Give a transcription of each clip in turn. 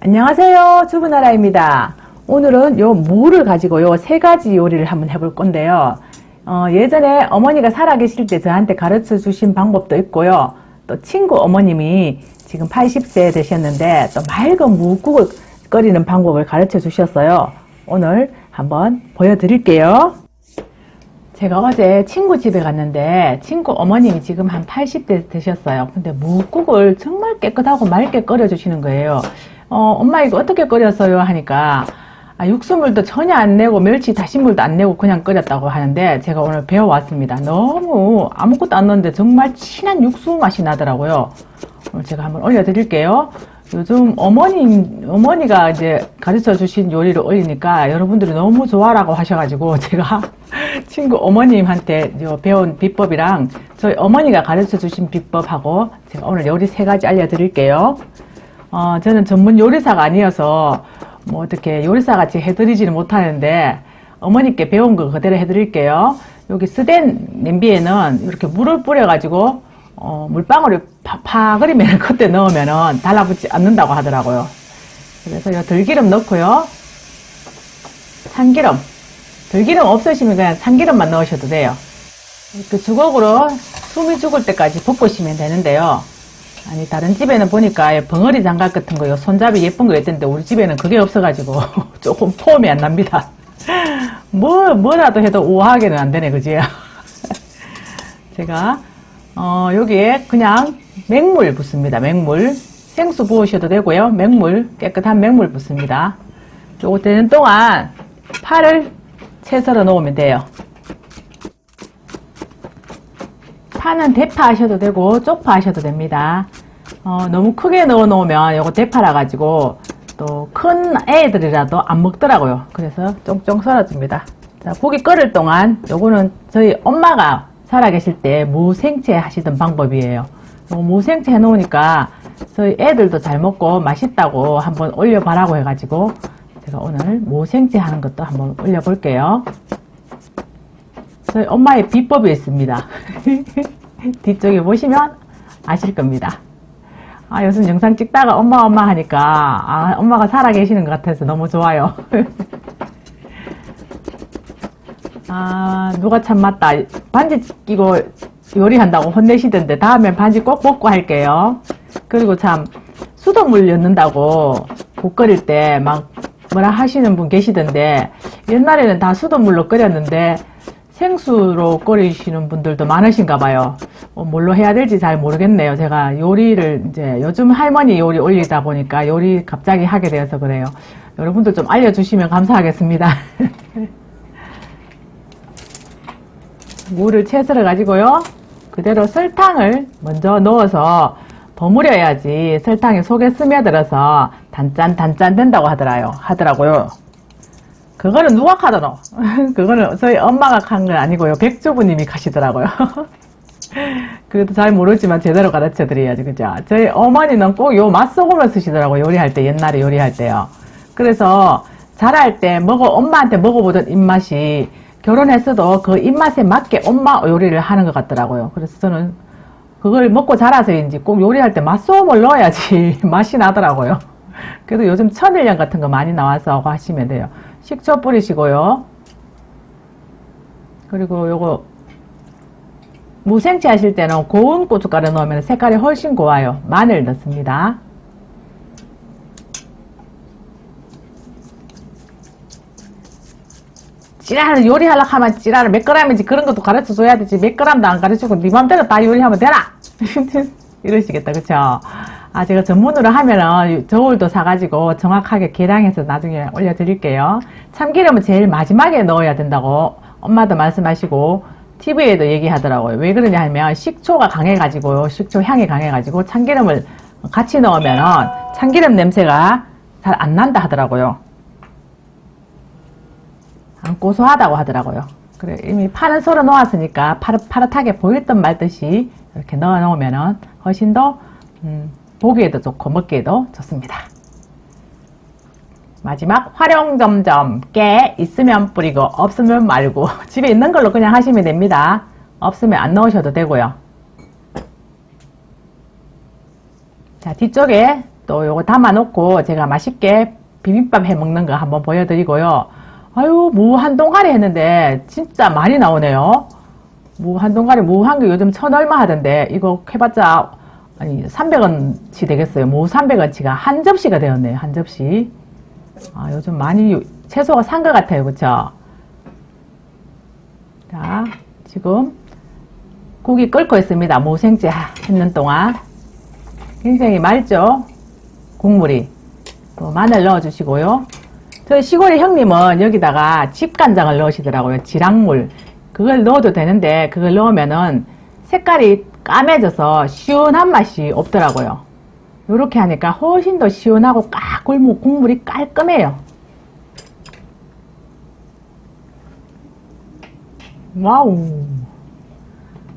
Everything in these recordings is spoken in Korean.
안녕하세요. 주부나라입니다. 오늘은 요 무를 가지고 요 세 가지 요리를 한번 해볼 건데요. 어, 예전에 어머니가 살아계실 때 저한테 가르쳐 주신 방법도 있고요. 또 친구 어머님이 지금 80세 되셨는데 또 맑은 무국을 끓이는 방법을 가르쳐 주셨어요. 오늘 한번 보여드릴게요. 제가 어제 친구 집에 갔는데 친구 어머님이 지금 한 80대 되셨어요. 근데 묵국을 정말 깨끗하고 맑게 끓여 주시는 거예요. 어, 엄마 이거 어떻게 끓였어요? 하니까 아, 육수물도 전혀 안 내고 멸치 다시물도 안 내고 그냥 끓였다고 하는데 제가 오늘 배워왔습니다. 너무 아무것도 안 넣었는데 정말 진한 육수 맛이 나더라고요. 제가 한번 올려드릴게요. 요즘 어머님, 어머니가 이제 가르쳐 주신 요리를 올리니까 여러분들이 너무 좋아라고 하셔가지고 제가 친구 어머님한테 요 배운 비법이랑 저희 어머니가 가르쳐 주신 비법하고 제가 오늘 요리 세 가지 알려드릴게요. 어, 저는 전문 요리사가 아니어서 뭐 어떻게 요리사 같이 해드리지는 못하는데 어머니께 배운 거 그대로 해드릴게요. 여기 스댄 냄비에는 이렇게 물을 뿌려가지고 어, 물방울이 파파그리면 그때 넣으면은 달라붙지 않는다고 하더라고요. 그래서 요 들기름 넣고요. 참기름. 들기름 없으시면 그냥 참기름만 넣으셔도 돼요. 그 주걱으로 숨이 죽을 때까지 볶으시면 되는데요. 아니 다른 집에는 보니까 벙어리 장갑 같은 거요 손잡이 예쁜 거 있던데 우리 집에는 그게 없어가지고 조금 폼이 안 납니다. 뭐 뭐라도 해도 우아하게는 안 되네 그지? 제가 어, 여기에 그냥 맹물 붓습니다. 맹물 생수 부으셔도 되고요. 맹물 깨끗한 맹물 붓습니다. 요거 되는 동안 파를 채 썰어 놓으면 돼요. 파는 대파 하셔도 되고 쪽파 하셔도 됩니다. 어, 너무 크게 넣어 놓으면 요거 대파라 가지고 또 큰 애들이라도 안 먹더라고요. 그래서 쫑쫑 썰어줍니다. 자, 고기 끓을 동안 요거는 저희 엄마가 살아계실 때 무생채 하시던 방법이에요. 무생채 해놓으니까 저희 애들도 잘 먹고 맛있다고 한번 올려봐라고 해가지고 제가 오늘 무생채 하는 것도 한번 올려볼게요. 저희 엄마의 비법이 있습니다. 뒤쪽에 보시면 아실 겁니다. 아, 요즘 영상 찍다가 엄마 엄마 하니까 아, 엄마가 살아 계시는 것 같아서 너무 좋아요. 아, 누가 참 맞다. 반지 끼고 요리한다고 혼내시던데 다음엔 반지 꼭 벗고 할게요. 그리고 참 수돗물 넣는다고 국 끓일 때 막 뭐라 하시는 분 계시던데 옛날에는 다 수돗물로 끓였는데 생수로 끓이시는 분들도 많으신가 봐요. 어, 뭘로 해야 될지 잘 모르겠네요. 제가 요리를 이제 요즘 할머니 요리 올리다 보니까 요리 갑자기 하게 되어서 그래요. 여러분들 좀 알려주시면 감사하겠습니다. 물을 채 썰어 가지고요. 그대로 설탕을 먼저 넣어서 버무려야지 설탕이 속에 스며들어서 단짠 단짠 된다고 하더라요. 하더라고요. 그거는 누가 하더노? 그거는 저희 엄마가 한건 아니고요. 백조부님이 가시더라고요. 그것도 잘 모르지만 제대로 가르쳐 드려야지, 그죠? 저희 어머니는 꼭 요 맛소금을 쓰시더라고요. 요리할 때, 옛날에 요리할 때요. 그래서 잘할 때 먹어, 엄마한테 먹어보던 입맛이 결혼했어도 그 입맛에 맞게 엄마 요리를 하는 것 같더라고요. 그래서 저는 그걸 먹고 자라서인지 꼭 요리할 때 맛소금을 넣어야지 맛이 나더라고요. 그래도 요즘 천일염 같은 거 많이 나와서 하시면 돼요. 식초 뿌리시고요. 그리고 요거 무생채 하실 때는 고운 고춧가루 넣으면 색깔이 훨씬 고와요. 마늘 넣습니다. 찌라를 요리하려고 하면 찌라를 몇 그램인지 그런 것도 가르쳐 줘야 되지. 몇 그램도 안 가르쳐주고 네 맘대로 다 요리하면 되나? 이러시겠다. 그쵸? 아 제가 전문으로 하면은 저울도 사가지고 정확하게 계량해서 나중에 올려드릴게요. 참기름은 제일 마지막에 넣어야 된다고 엄마도 말씀하시고 TV에도 얘기하더라고요. 왜 그러냐 하면 식초가 강해가지고 식초 향이 강해가지고 참기름을 같이 넣으면은 참기름 냄새가 잘 안 난다 하더라고요. 안 고소하다고 하더라고요. 그래 이미 파는 썰어 놓았으니까 파릇 파릇하게 보였던 말듯이 이렇게 넣어 놓으면은 훨씬 더 음, 보기에도 좋고 먹기에도 좋습니다. 마지막 활용 점점 깨 있으면 뿌리고 없으면 말고 집에 있는 걸로 그냥 하시면 됩니다. 없으면 안 넣으셔도 되고요. 자 뒤쪽에 또 요거 담아 놓고 제가 맛있게 비빔밥 해 먹는 거 한번 보여드리고요. 아유, 무 한 동가리 했는데 진짜 많이 나오네요. 무 한 동가리, 무 한 개 요즘 천 얼마 하던데 이거 해봤자 아니 300원치 되겠어요. 무 300원치가 한 접시가 되었네요. 한 접시. 아, 요즘 많이 채소가 산 것 같아요. 그쵸? 자, 지금 국이 끓고 있습니다. 무생채 했는 동안. 굉장히 맑죠? 국물이. 또 마늘 넣어주시고요. 저희 시골의 형님은 여기다가 집간장을 넣으시더라고요. 지랑물. 그걸 넣어도 되는데 그걸 넣으면은 색깔이 까매져서 시원한 맛이 없더라고요. 이렇게 하니까 훨씬 더 시원하고 까 꿀무 국물이 깔끔해요. 와우.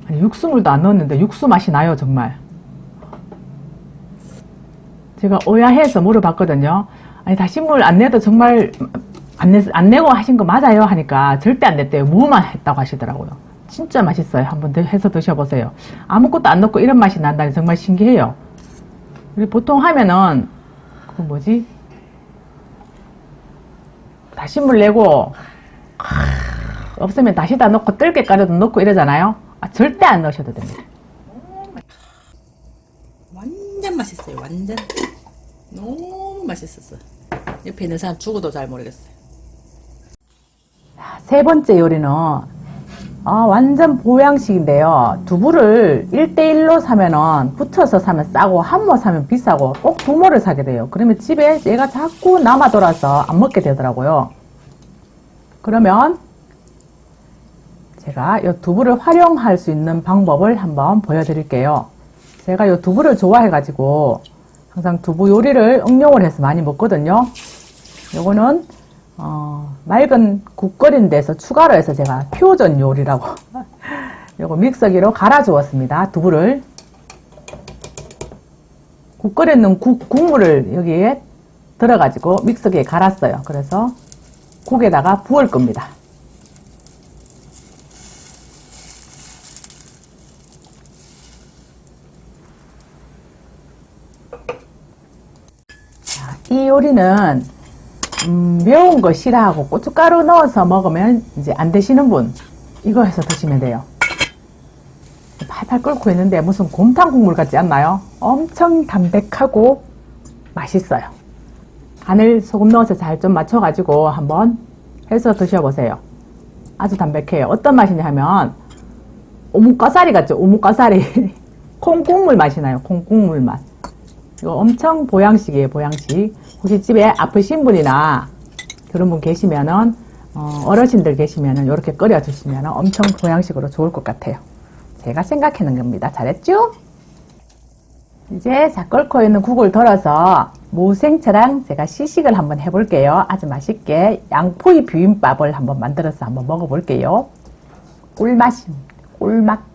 아니, 육수물도 안 넣었는데 육수 맛이 나요, 정말. 제가 의아해서 물어봤거든요. 아니, 다시물 안 내도 정말 안, 내, 안 내고 하신 거 맞아요? 하니까 절대 안 냈대요. 무만 했다고 하시더라고요. 진짜 맛있어요. 한번 드- 해서 드셔보세요. 아무것도 안 넣고 이런 맛이 난다니 정말 신기해요. 보통 하면은, 그 뭐지? 다시물 내고, 하, 없으면 다시다 넣고 뜰게 가려도 넣고 이러잖아요. 아, 절대 안 넣으셔도 됩니다. 완전 맛있어요. 완전 너무 맛있었어. 옆에 있는 사람 죽어도 잘 모르겠어요. 세 번째 요리는 아, 완전 보양식인데요. 두부를 1대1로 사면은 붙여서 사면 싸고 한 모 사면 비싸고 꼭 두 모를 사게 돼요. 그러면 집에 얘가 자꾸 남아 돌아서 안 먹게 되더라고요. 그러면 제가 이 두부를 활용할 수 있는 방법을 한번 보여드릴게요. 제가 이 두부를 좋아해가지고 항상 두부 요리를 응용을 해서 많이 먹거든요. 요거는 어, 맑은 국 끓인 데서 추가로 해서 제가 표전 요리라고 요거 믹서기로 갈아 주었습니다. 두부를 국 끓였는 국, 국물을 여기에 들어가지고 믹서기에 갈았어요. 그래서 국에다가 부을 겁니다. 자, 이 요리는 음, 매운 거 싫어하고 고춧가루 넣어서 먹으면 이제 안 드시는 분 이거 해서 드시면 돼요. 팔팔 끓고 있는데 무슨 곰탕 국물 같지 않나요? 엄청 담백하고 맛있어요. 간을 소금 넣어서 잘 좀 맞춰가지고 한번 해서 드셔보세요. 아주 담백해요. 어떤 맛이냐 하면 오목가사리 같죠? 오목가사리. 콩국물 맛이 나요. 콩국물 맛. 이거 엄청 보양식이에요, 보양식. 혹시 집에 아프신 분이나 그런 분 계시면은, 어, 어르신들 계시면은 이렇게 끓여주시면은 엄청 보양식으로 좋을 것 같아요. 제가 생각하는 겁니다. 잘했죠? 이제 자 끓고 있는 국을 덜어서 무생채랑 제가 시식을 한번 해볼게요. 아주 맛있게 양포이 비빔밥을 한번 만들어서 한번 먹어볼게요. 꿀맛입니다. 꿀맛.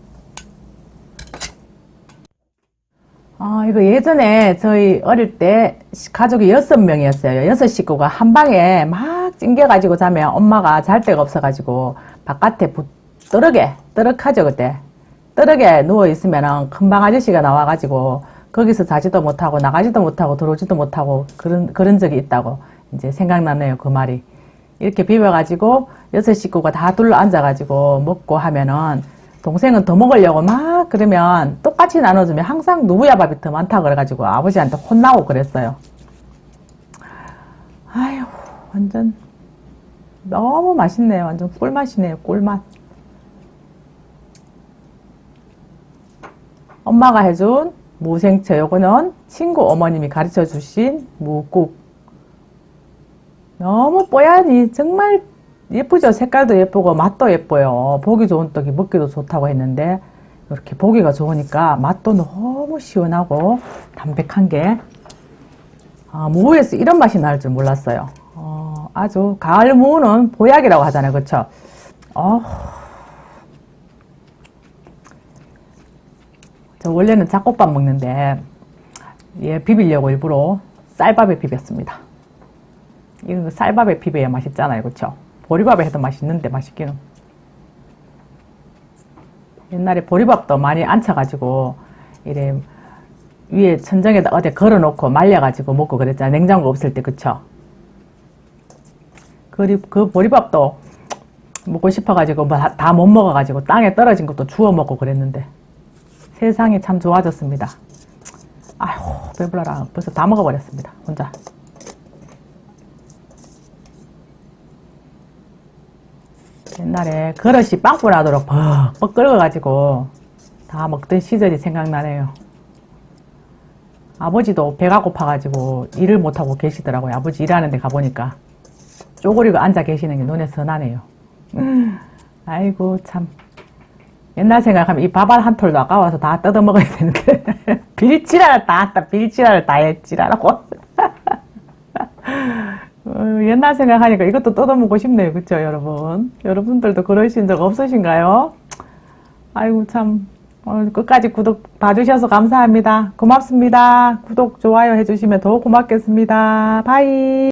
아, 이거 예전에 저희 어릴 때 시- 가족이 여섯 명이었어요. 여섯 식구가 한 방에 막 찡겨가지고 자면 엄마가 잘 데가 없어가지고 바깥에 부, 떠르게, 떠럭하죠, 그때. 떠르게 누워있으면은 금방 아저씨가 나와가지고 거기서 자지도 못하고 나가지도 못하고 들어오지도 못하고 그런, 그런 적이 있다고 이제 생각나네요, 그 말이. 이렇게 비벼가지고 여섯 식구가 다 둘러 앉아가지고 먹고 하면은 동생은 더 먹으려고 막 그러면 똑같이 나눠주면 항상 누구야 밥이 더 많다 그래가지고 아버지한테 혼나고 그랬어요. 아휴 완전 너무 맛있네요. 완전 꿀맛이네요. 꿀맛. 엄마가 해준 무생채 요거는 친구 어머님이 가르쳐 주신 무국 너무 뽀얀이 정말 예쁘죠? 색깔도 예쁘고 맛도 예뻐요. 보기 좋은 떡이 먹기도 좋다고 했는데 이렇게 보기가 좋으니까 맛도 너무 시원하고 담백한 게 아, 무에서 이런 맛이 날 줄 몰랐어요. 어, 아주 가을 무는 보약이라고 하잖아요. 그쵸? 어, 저 원래는 잡곡밥 먹는데 얘 비비려고 일부러 쌀밥에 비볐습니다. 이거 쌀밥에 비벼야 맛있잖아요, 그렇죠? 보리밥에 해도 맛있는데 맛있기는. 옛날에 보리밥도 많이 안 차가지고 이래 위에 천장에다 어디 걸어놓고 말려가지고 먹고 그랬잖아. 냉장고 없을 때, 그쵸? 그, 그 보리밥도 먹고 싶어가지고 뭐다못 먹어가지고 땅에 떨어진 것도 주워 먹고 그랬는데 세상이 참 좋아졌습니다. 아휴, 배불러라. 벌써 다 먹어버렸습니다. 혼자. 옛날에 그릇이 빵꾸 나도록 벅벅 끓어가지고 다 먹던 시절이 생각나네요. 아버지도 배가 고파가지고 일을 못하고 계시더라고요. 아버지 일하는 데 가보니까 쪼그리고 앉아 계시는 게 눈에 선하네요. 음, 아이고, 참. 옛날 생각하면 이 밥알 한 톨도 아까워서 다 뜯어 먹어야 되는데. 빌지랄을 다 했다, 빌지랄을 다 했지라고. 어, 옛날 생각하니까 이것도 뜯어먹고 싶네요. 그쵸, 여러분? 여러분들도 그러신 적 없으신가요? 아이고, 참. 오늘 끝까지 구독 봐주셔서 감사합니다. 고맙습니다. 구독, 좋아요 해주시면 더 고맙겠습니다. 바이.